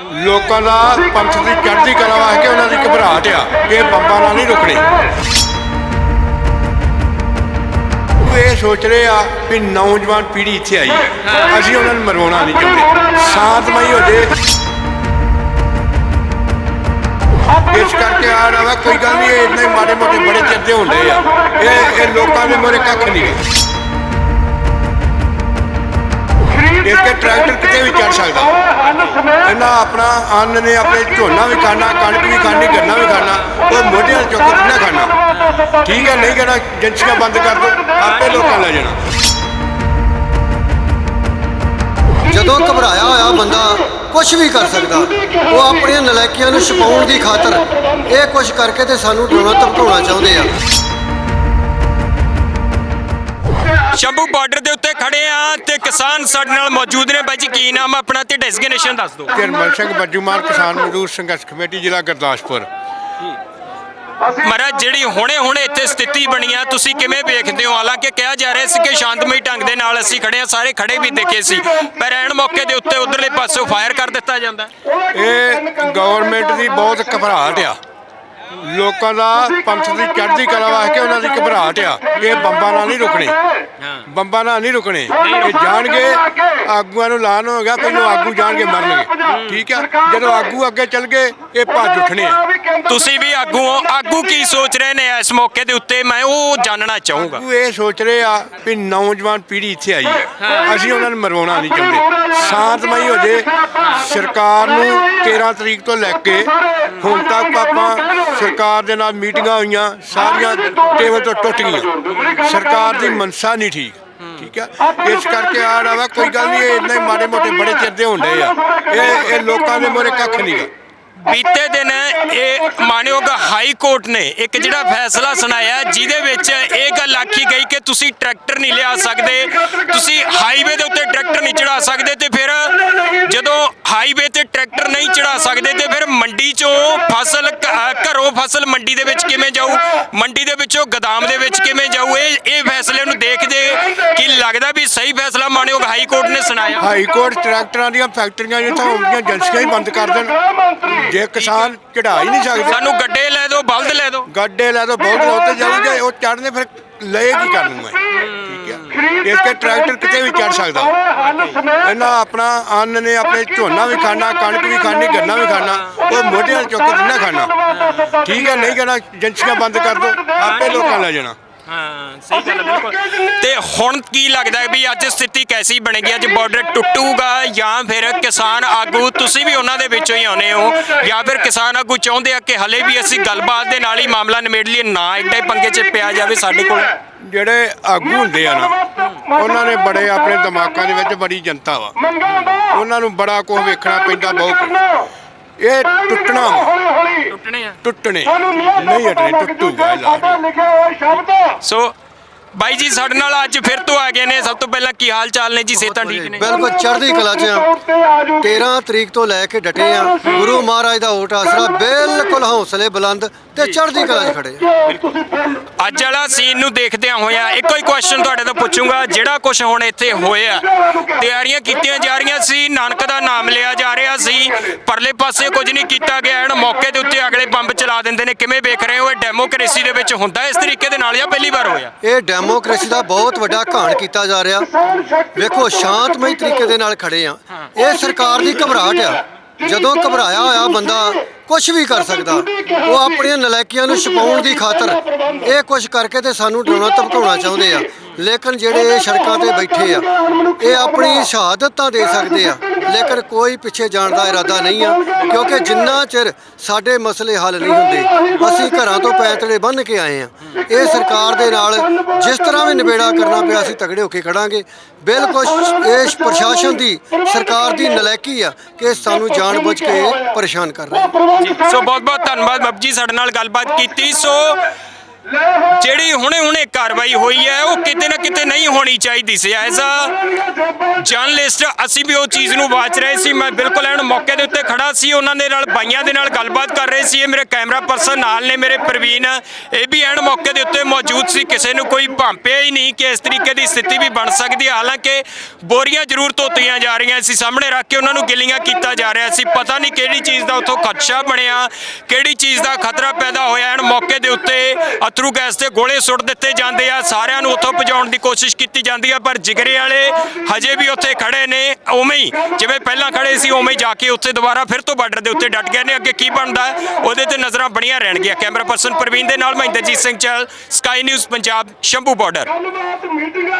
ਲੋਕਾਂ ਦਾ ਪੰਥ ਦੀ ਚੜ੍ਹਦੀ ਕਲਾ ਵਾਸਤੇ ਉਹਨਾਂ ਦੀ ਘਬਰਾਹਟ ਆ ਇਹ ਬੰਬਾਂ ਨਾਲ ਨਹੀਂ ਰੁਕਣੀ। ਉਹ ਇਹ ਸੋਚ ਰਹੇ ਆ ਵੀ ਨੌਜਵਾਨ ਪੀੜ੍ਹੀ ਇੱਥੇ ਆਈ ਹੈ। ਅਸੀਂ ਉਹਨਾਂ ਨੂੰ ਮਰਵਾਉਣਾ ਨਹੀਂ ਚਾਹੁੰਦੇ। ਸ਼ਾਂਤਮਈ ਹੋ ਜੇ। ਇਸ ਕਰਕੇ ਆ ਰਹਾ ਵਾ, ਕੋਈ ਗੱਲ ਨਹੀਂ, ਇਹ ਇੰਨੇ ਮਾੜੇ ਮੋਟੇ ਬੜੇ ਚਿੱਤੇ ਹੁੰਦੇ ਆ। ਇਹ ਇਹ ਲੋਕਾਂ ਦੇ ਮੋਰੇ ਕੱਖ ਨਹੀਂ ਇਸ ਕੇ ਟਰੈਕਟਰ ਕਿਤੇ ਵੀ ਚੜ ਸਕਦਾ। ਇਹਨਾਂ ਆਪਣਾ ਅੰਨ ਨੇ ਆਪਣੇ ਝੋਨਾ ਵੀ ਖਾਣਾ, ਕਣਕ ਵੀ ਖਾਣੀ, ਗੰਨਾ ਵੀ ਖਾਣਾ, ਉਹ ਮੋਢਿਆਂ ਤੇ ਚੁੱਕ ਕੇ ਨਾ ਖਾਣਾ। ਠੀਕ ਹੈ, ਨਹੀਂ ਕਹਿਣਾ ਏਜੰਸੀਆਂ ਬੰਦ ਕਰ ਦੋ, ਆਪੇ ਲੋਕਾਂ ਲੈ ਜਾਣਾ। ਜਦੋਂ ਘਬਰਾਇਆ ਹੋਇਆ ਬੰਦਾ ਕੁਝ ਵੀ ਕਰ ਸਕਦਾ, ਉਹ ਆਪਣੀਆਂ ਨਲਾਇਕੀਆਂ ਨੂੰ ਛਪਾਉਣ ਦੀ ਖਾਤਰ ਇਹ ਕੁਝ ਕਰਕੇ ਤੇ ਸਾਨੂੰ ਡਰਾਉਣਾ ਧਮਕਾਉਣਾ ਚਾਹੁੰਦੇ ਆ। ਸ਼ੰਭੂ ਬਾਰਡਰ ਦੇ ਉੱਤੇ ਖੜੇ ਆ ਤੇ ਕਿਸਾਨ ਸਾਡੇ ਨਾਲ ਮੌਜੂਦ ਨੇ ਬਾਈ ਜੀ ਕੀ ਨਾਮ ਆ ਆਪਣਾ ਤੇ ਡੈਜ਼ਿਗਨੇਸ਼ਨ ਦੱਸ ਦਿਓ। ਕਿਰਮਲ ਸਿੰਘ ਬੱਜੂਮਾਨ ਕਿਸਾਨ ਮਜ਼ਦੂਰ ਸੰਘਰਸ਼ ਕਮੇਟੀ ਜ਼ਿਲ੍ਹਾ ਗੁਰਦਾਸਪੁਰ। ਮਹਾਰਾਜ ਜਿਹੜੀ ਹੁਣੇ ਹੁਣੇ ਇੱਥੇ ਸਥਿਤੀ ਬਣੀ ਆ ਤੁਸੀਂ ਕਿਵੇਂ ਵੇਖਦੇ ਹੋ? ਹਾਲਾਂਕਿ ਕਿਹਾ ਜਾ ਰਿਹਾ ਸੀ ਕਿ ਸ਼ਾਂਤਮਈ ਢੰਗ ਦੇ ਨਾਲ ਅਸੀਂ ਖੜੇ ਆ ਸਾਰੇ ਖੜੇ ਵੀ ਦੇਖੇ ਸੀ ਪਰ ਐਨ ਮੌਕੇ ਦੇ ਉੱਤੇ ਉਧਰਲੇ ਪਾਸੋਂ ਫਾਇਰ ਕਰ ਦਿੱਤਾ ਜਾਂਦਾ। ਇਹ ਗਵਰਨਮੈਂਟ ਦੀ ਬਹੁਤ ਘਬਰਾਹਟ ਆ। ਲੋਕਾਂ ਦਾ ਪੰਥ ਦੀ ਚੜ੍ਹਦੀ ਕਲਾ ਵਾਸਤੇ ਉਹਨਾਂ ਦੀ ਘਬਰਾਹਟ ਆ। ਇਹ ਬੰਬਾਂ ਨਾਲ ਨਹੀਂ ਰੁਕਣੇ। ਬੰਬਾਂ ਨਾਲ ਨਹੀਂ ਰੁਕਣੇ। ਇਹ ਜਾਣਗੇ ਆਗੂਆਂ ਨੂੰ ਲਾਨ ਹੋ ਗਿਆ ਪਹਿਲਾਂ ਆਗੂ ਜਾਣਗੇ ਮਰਨਗੇ। ਠੀਕ ਆ? ਜਦੋਂ ਆਗੂ ਅੱਗੇ ਚੱਲ ਗਏ ਇਹ ਭੱਜ ਉੱਠਣੇ ਆ। ਤੁਸੀਂ ਵੀ ਆਗੂ ਹੋ ਆਗੂ ਕੀ ਸੋਚ ਰਹੇ ਨੇ ਇਸ ਮੌਕੇ ਦੇ ਉੱਤੇ? ਮੈਂ ਉਹ ਜਾਣਨਾ ਚਾਹੂੰਗਾ। ਆਗੂ ਇਹ ਸੋਚ ਰਹੇ ਆ ਵੀ ਨੌਜਵਾਨ ਪੀੜ੍ਹੀ ਇੱਥੇ ਆਈ ਹੈ। ਅਸੀਂ ਉਹਨਾਂ ਨੂੰ ਮਰਵਾਉਣਾ ਨਹੀਂ ਚਾਹੁੰਦੇ। ਸ਼ਾਂਤਮਈ ਹੋ ਜੇ। ਸਰਕਾਰ ਨੂੰ 13 ਤਰੀਕ ਤੋਂ ਲੈ ਕੇ ਹੁਣ ਤੱਕ ਆਪਾਂ ਸਰਕਾਰ ਦੇ ਨਾਲ ਮੀਟਿੰਗਾਂ ਹੋਈਆਂ, ਸਾਰੀਆਂ ਟੇਬਲ ਤੋਂ ਟੁੱਟ ਗਈਆਂ। ਸਰਕਾਰ ਦੀ ਮਨਸਾ ਨਹੀਂ ਠੀਕ ਠੀਕ ਹੈ ਇਸ ਕਰਕੇ ਆ ਰਹਾ ਵਾ, ਕੋਈ ਗੱਲ ਨਹੀਂ, ਇਹ ਇੰਨੇ ਮਾੜੇ ਮੋਟੇ ਬੜੇ ਚਿਰਦੇ ਹੁੰਦੇ ਆ। ਇਹ ਇਹ ਲੋਕਾਂ ਦੇ ਮੋਰੇ ਕੱਖ ਨਹੀਂ ਗਾ। ਬੀਤੇ ਦਿਨ ਇਹ ਮਾਨਯੋਗ ਹਾਈ ਕੋਰਟ ਨੇ ਇੱਕ ਜਿਹੜਾ ਫੈਸਲਾ ਸੁਣਾਇਆ ਜਿਹਦੇ ਵਿੱਚ ਇਹ ਗੱਲ ਆਖੀ ਗਈ ਕਿ ਤੁਸੀਂ ਟਰੈਕਟਰ ਨਹੀਂ ਲਿਆ ਸਕਦੇ, ਤੁਸੀਂ ਹਾਈਵੇ ਦੇ ਉੱਤੇ ਟਰੈਕਟਰ ਨਹੀਂ ਚੜਾ ਸਕਦੇ ਤੇ ਫਿਰ ਜਦੋਂ ਹਾਈਵੇ ਤੇ ਟਰੈਕਟਰ ਨਹੀਂ ਚੜਾ ਸਕਦੇ ਤੇ ਫਿਰ ਮੰਡੀ ਚੋਂ ਫਸਲ ਘਰੋਂ ਫਸਲ ਮੰਡੀ ਦੇ ਵਿੱਚ ਕਿਵੇਂ ਜਾਊ? ਮੰਡੀ ਦੇ ਵਿੱਚੋਂ ਗਦਾਮ ਦੇ ਵਿੱਚ ਕਿਵੇਂ ਜਾਊ? ਇਹ ਇਹ ਫੈਸਲੇ ਨੂੰ ਦੇਖਦੇ ਕੀ ਲੱਗਦਾ ਸਹੀ ਫੈਸਲਾ ਮਾਨਯੋਗ ਹਾਈ ਕੋਰਟ ਨੇ ਸੁਣਾਇਆ। ਹਾਈ ਕੋਰਟ ਟਰੈਕਟਰਾਂ ਦੀਆਂ ਫੈਕਟਰੀਆਂ ਜਿੱਥੋਂ ਹੁੰਦੀਆਂ ਏਜੰਸੀਆਂ ਹੀ ਬੰਦ ਕਰ ਦੇਣ। ਜੇ ਕਿਸਾਨ ਚੜਾ ਹੀ ਨਹੀਂ ਸਕਦੇ ਸਾਨੂੰ ਗੱਡੇ ਲੈ ਦਿਓ ਬਲਦ ਲੈ ਦਿਓ। ਗੱਡੇ ਲੈ ਤਾਂ ਬਹੁਤ ਉੱਤੇ ਜਾਊਗੇ ਉਹ ਚੜਨੇ ਫਿਰ ਲਏ ਕੀ ਕਰ ਲੂੰਗਾ ਠੀਕ ਹੈ। ਇਸ ਕੇ ਟਰੈਕਟਰ ਕਿਤੇ ਵੀ ਚੜ ਸਕਦਾ। ਇਹਨਾਂ ਆਪਣਾ ਅੰਨ ਨੇ ਆਪਣੇ ਝੋਨਾ ਵੀ ਖਾਣਾ ਕਣਕ ਵੀ ਖਾਣੀ ਗੰਨਾ ਵੀ ਖਾਣਾ ਉਹ ਮੋਢਿਆਂ ਚੁੱਕ ਕੇ ਨਾ ਖਾਣਾ। ਠੀਕ ਹੈ ਨਹੀਂ ਕਹਿਣਾ ਏਜੰਸੀਆਂ ਬੰਦ ਕਰ ਦੋ ਆਪੇ ਲੋਕਾਂ ਲੈ ਜਾਣਾ। ਹਾਂ ਸਹੀ ਗੱਲ ਹੈ ਬਿਲਕੁਲ। ਤੇ ਹੁਣ ਕੀ ਲੱਗਦਾ ਹੈ ਵੀ ਅੱਜ ਸਥਿਤੀ ਕੈਸੀ ਬਣੇਗੀ? ਅੱਜ ਬਾਰਡਰ ਟੁੱਟੂਗਾ ਜਾਂ ਫਿਰ ਕਿਸਾਨ ਆਗੂ ਤੁਸੀਂ ਵੀ ਉਹਨਾਂ ਦੇ ਵਿੱਚੋਂ ਹੀ ਆਉਨੇ ਹੋ ਜਾਂ ਫਿਰ ਕਿਸਾਨ ਆਗੂ ਚਾਹੁੰਦੇ ਆ ਕਿ ਹਲੇ ਵੀ ਅਸੀਂ ਗੱਲਬਾਤ ਦੇ ਨਾਲ ਹੀ ਮਾਮਲਾ ਨਿਬੇੜ ਲਈਏ ਨਾ ਐਡਾ ਹੀ ਪੰਗੇ 'ਚ ਪਿਆ ਜਾਵੇ ਸਾਡੇ ਕੋਲ। ਜਿਹੜੇ ਆਗੂ ਹੁੰਦੇ ਆ ਨਾ ਉਹਨਾਂ ਨੇ ਬੜੇ ਆਪਣੇ ਦਿਮਾਗਾਂ ਦੇ ਵਿੱਚ ਬੜੀ ਜਨਤਾ ਵਾ। ਉਹਨਾਂ ਨੂੰ ਬੜਾ ਕੁਝ ਵੇਖਣਾ ਪੈਂਦਾ ਬਹੁਤ। ਇਹ ਟੁੱਟਣਾ। ਟੁੱਟਣੇ ਆ। ਟੁੱਟਣੇ ਨਹੀਂ ਹਟਣੇ ਟੁੱਟੂਗਾ ਇਹ ਲਾ ਸੋ ਬਾਈ ਜੀ ਸਾਡੇ ਨਾਲ ਅੱਜ ਫਿਰ ਤੋਂ ਆ ਗਏ ਨੇ। ਸਭ ਤੋਂ ਪਹਿਲਾਂ ਕੀ ਹਾਲ ਚਾਲ ਨੇ ਜੀ? ਸਿਹਤਾਂ ਠੀਕ ਨੇ? ਬਿਲਕੁਲ ਚੜ੍ਹਦੀ ਕਲਾ 'ਚ ਆ। 13 ਤਰੀਕ ਤੋਂ ਲੈ ਕੇ ਡਟੇ ਆ। ਗੁਰੂ ਮਹਾਰਾਜ ਦਾ ਓਟ ਆਸਰਾ ਬਿਲਕੁਲ ਹੌਸਲੇ ਬੁਲੰਦ ਤੇ ਚੜ੍ਹਦੀ ਕਲਾ 'ਚ ਖੜੇ ਆ। ਅੱਜ ਵਾਲਾ ਸੀਨ ਨੂੰ ਦੇਖਦਿਆਂ ਹੋਇਆਂ ਇੱਕੋ ਹੀ ਕੁਐਸਚਨ ਤੁਹਾਡੇ ਤੋਂ ਪੁੱਛੂੰਗਾ। ਜਿਹੜਾ ਕੁਝ ਹੁਣ ਇੱਥੇ ਹੋਇਆ ਤਿਆਰੀਆਂ ਕੀਤੀਆਂ ਜਾ ਰਹੀਆਂ ਸੀ ਨਾਨਕ ਦਾ ਨਾਮ ਲਿਆ ਜਾ ਰਿਹਾ ਸੀ। ਪਰਲੇ ਪਾਸੇ ਕੁਝ ਨਹੀਂ ਕੀਤਾ ਗਿਆ। ਐਨ ਮੌਕੇ ਦੇ ਉੱਤੇ ਚਲਾ ਦਿੰਦੇ ਨੇ, ਕਿਵੇਂ ਵੇਖ ਰਹੇ ਹੋ? ਇਹ ਡੈਮੋਕ੍ਰੇਸੀ ਦੇ ਵਿੱਚ ਹੁੰਦਾ ਇਸ ਤਰੀਕੇ ਦੇ ਨਾਲ ਜਾਂ ਪਹਿਲੀ ਵਾਰ ਹੋਇਆ? ਇਹ ਡੈਮੋਕ੍ਰੇਸੀ ਦਾ ਬਹੁਤ ਵੱਡਾ ਘਾਣ ਕੀਤਾ ਜਾ ਰਿਹਾ। ਵੇਖੋ, ਸ਼ਾਂਤਮਈ ਤਰੀਕੇ ਦੇ ਨਾਲ ਖੜੇ ਆ। ਇਹ ਸਰਕਾਰ ਦੀ ਘਬਰਾਹਟ ਆ। ਜਦੋਂ ਘਬਰਾਇਆ ਹੋਇਆ ਬੰਦਾ ਕੁਝ ਵੀ ਕਰ ਸਕਦਾ, ਉਹ ਆਪਣੀਆਂ ਨਲਾਇਕੀਆਂ ਨੂੰ ਛਪਾਉਣ ਦੀ ਖਾਤਰ ਇਹ ਕੁਝ ਕਰਕੇ ਤੇ ਸਾਨੂੰ ਡਰਾਉਣਾ, ਧਮਕਾਉਣਾ ਚਾਹੁੰਦੇ ਆ। ਲੇਕਿਨ ਜਿਹੜੇ ਇਹ ਸੜਕਾਂ ਤੇ ਬੈਠੇ ਆ, ਇਹ ਆਪਣੀ ਸ਼ਹਾਦਤਾਂ ਦੇ ਸਕਦੇ ਆ। ਲੇਕਿਨ ਕੋਈ ਪਿੱਛੇ ਜਾਣ ਦਾ ਇਰਾਦਾ ਨਹੀਂ ਆ, ਕਿਉਂਕਿ ਜਿੰਨਾ ਚਿਰ ਸਾਡੇ ਮਸਲੇ ਹੱਲ ਨਹੀਂ ਹੁੰਦੇ, ਅਸੀਂ ਘਰਾਂ ਤੋਂ ਪੈਂਤੜੇ ਬੰਨ੍ਹ ਕੇ ਆਏ ਆ। ਇਹ ਸਰਕਾਰ ਦੇ ਨਾਲ ਜਿਸ ਤਰ੍ਹਾਂ ਵੀ ਨਿਬੇੜਾ ਕਰਨਾ ਪਿਆ, ਅਸੀਂ ਤਗੜੇ ਹੋ ਕੇ ਖੜਾਂਗੇ। ਬਿਲਕੁਲ ਇਹ ਪ੍ਰਸ਼ਾਸਨ ਦੀ, ਸਰਕਾਰ ਦੀ ਨਲਾਇਕੀ ਆ ਕਿ ਸਾਨੂੰ ਜਾਣਬੁੱਝ ਕੇ ਪਰੇਸ਼ਾਨ ਕਰ ਰਹੇ ਸੋ ਬਹੁਤ ਬਹੁਤ ਧੰਨਵਾਦ ਬੱਬ ਜੀ ਸਾਡੇ ਨਾਲ ਗੱਲਬਾਤ ਕੀਤੀ। ਸੋ ਜਿਹੜੀ ਹੁਣੇ-ਹੁਣੇ ਕਾਰਵਾਈ ਹੋਈ ਹੈ, ਉਹ ਕਿਤੇ ਨਾ ਕਿਤੇ ਨਹੀਂ ਹੋਣੀ ਚਾਹੀਦੀ ਸੀ। ਐਜ਼ ਅ ਜਰਨਲਿਸਟ, ਅਸੀਂ ਵੀ ਉਹ ਚੀਜ਼ ਨੂੰ ਵਾਚ ਰਹੇ ਸੀ। ਮੈਂ ਬਿਲਕੁਲ ਐਨ ਮੌਕੇ ਦੇ ਉੱਤੇ ਖੜਾ ਸੀ। ਉਹਨਾਂ ਦੇ ਨਾਲ, ਬਾਈਆਂ ਦੇ ਨਾਲ ਗੱਲਬਾਤ ਕਰ ਰਹੇ ਸੀ। ਇਹ ਮੇਰੇ ਕੈਮਰਾ ਪਰਸਨ ਨਾਲ ਨੇ, ਮੇਰੇ ਪ੍ਰਵੀਨ। ਇਹ ਵੀ ਐਨ ਮੌਕੇ ਦੇ ਉੱਤੇ ਮੌਜੂਦ ਸੀ। ਕਿਸੇ ਨੂੰ ਕੋਈ ਭਾਂਪਿਆ ਹੀ ਨਹੀਂ ਕਿ ਇਸ ਤਰੀਕੇ ਦੀ ਸਥਿਤੀ ਵੀ ਬਣ ਸਕਦੀ ਹੈ। ਹਾਲਾਂਕਿ ਬੋਰੀਆਂ ਜ਼ਰੂਰ ਧੋਤੀਆਂ ਜਾ ਰਹੀਆਂ ਸੀ। ਸਾਹਮਣੇ ਰੱਖ ਕੇ ਉਹਨਾਂ ਨੂੰ ਗਿੱਲੀਆਂ ਕੀਤਾ ਜਾ ਰਿਹਾ ਸੀ। ਪਤਾ ਨਹੀਂ ਕਿਹੜੀ ਚੀਜ਼ ਦਾ ਉੱਥੋਂ ਖਦਸ਼ਾ ਬਣਿਆ, ਕਿਹੜੀ ਚੀਜ਼ ਦਾ ਖਤਰਾ ਪੈਦਾ ਹੋਇਆ। ਐਨ ਮੌਕੇ ਦੇ ਉੱਤੇ ਅਥਰੂ ਗੈਸ ਦੇ ਗੋਲੇ ਸੁੱਟ ਦਿੱਤੇ ਜਾਂਦੇ ਆ। ਸਾਰਿਆਂ ਨੂੰ ਉੱਥੋਂ ਭਜਾਉਣ ਦੀ ਕੋਸ਼ਿਸ਼ ਕੀਤੀ ਜਾਂਦੀ ਆ, ਪਰ ਜਿਗਰੇ ਵਾਲੇ ਹਜੇ ਵੀ ਉੱਥੇ ਖੜੇ ਨੇ, ਉਵੇਂ ਹੀ, ਜਿਵੇਂ ਪਹਿਲਾਂ ਖੜੇ ਸੀ, ਉਵੇਂ ਹੀ ਜਾ ਕੇ ਉੱਥੇ ਦੁਬਾਰਾ ਫਿਰ ਤੋਂ ਬਾਰਡਰ ਦੇ ਉੱਤੇ ਡਟ ਗਏ ਨੇ। ਅੱਗੇ ਕੀ ਬਣਦਾ? ਉਹਦੇ ਤੇ ਨਜ਼ਰਾਂ ਬਣੀਆਂ ਰਹਿਣਗੀਆਂ। ਕੈਮਰਾ ਪਰਸਨ ਪ੍ਰਵੀਨ ਦੇ ਨਾਲ Mahinderjit Singh Chahal Sky News Punjab, Shambhu border